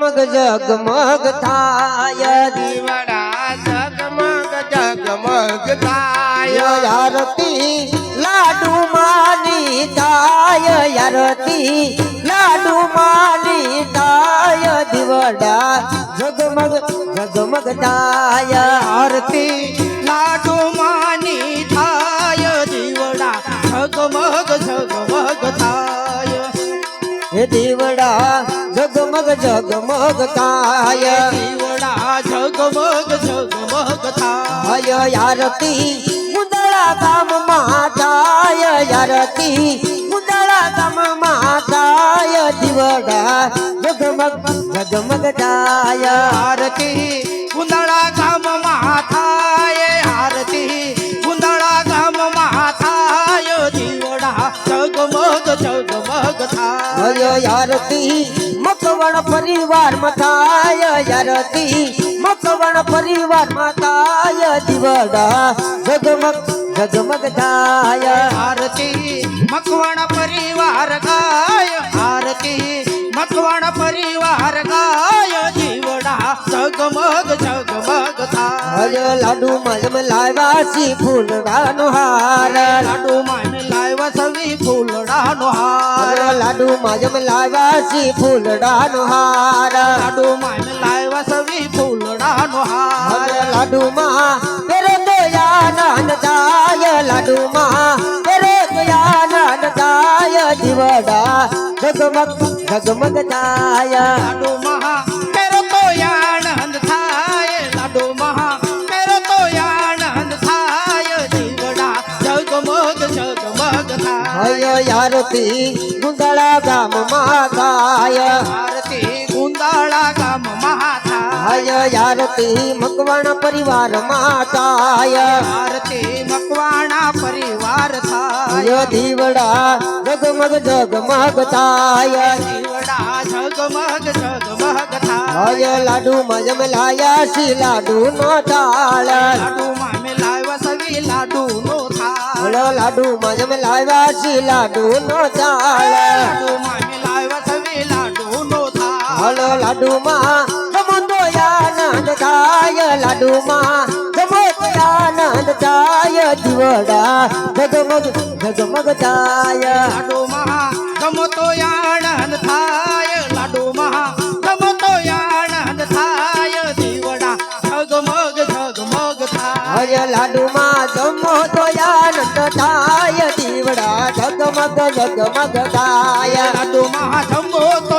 મગ જગમગ થાય. દીવડા જગમગ ઝગમગ થાય. આરતી લાડુ માની થાય. આરતી લાડુ માની થાય. દીવડા જગમગ જગમગ થાય. આરતી લાડુ માની થાય. દીવડા જગમગ જગમગ થાય. હે દીવડા જગમગ જગમગ થાય દીવડા ઝગમગ ઝગમગ થાય આય યારતી મુદળા ગામમાં થાય યારતી મુદળા ગામમાં થાય દીવડા જગમગ જગમગ થાય આરતી કુંદળા ગામમાં થાય આરતી કુંદળા ગામમાં થાય દીવડા ઝગમગ ઝગમગ થાય આય યારતી મકવણ પરિવારમાં થાય યારતી મકવણ પરિવારમાં થાય દીવડા જગમગ જગમગ થાય. આરતી મકવણ પરિવાર ગાય. આરતી મકવણ પરિવાર ગાય. જીવડા જગમગ જગમગ થાય. હય લાડુ મલમ લાવ્યા સી ફૂલડાનો હાર. લાડુ માન લાવ્યા સવી ફૂલડાનો હર. લાડુ મજમ લાવ્યા સી ફૂલડાનો હાર. લાડુ માન લાવ્યા સવી ફૂલડાનો હાર. લાડુ માં પેરો દયાનંદ જાય. લાડુ માં પેરો દયાનંદ જાય. જીવડા જગમગ જગમગ જાય. લાડુ મહા થાય યારતી ગુંદળા ગામમાં ગાય આરતી કુંદાળા ગામ મહાથા હય યારતી મકવાણ પરિવારમાં થાય. આરતી મકવાણા પરિવાર થાય. દીવડા જગમગ જગમગ થાય. જગમગ ઝગમગ થાય. લાડુ મજમ લાયા સી લાડુ નો તાળ લાડુ લાડુ મજમ લાવ્યા છી લાડુ નો ચાલ લાડુ માં જમો આનંદ થાય લાડુ માં જમો આનંદ થાય જીવડા જગમગ જગમગ થાય. લાડુ મહા ગમો તો આનંદ થાય લાડુ મહા ગમો તો આનંદ થાય દીવડા ઝગમગ ઝગમગ થાય. લાડુ માં જમો તો દીવડા જગમગ જગમગ ગાય તું મહા જમો તો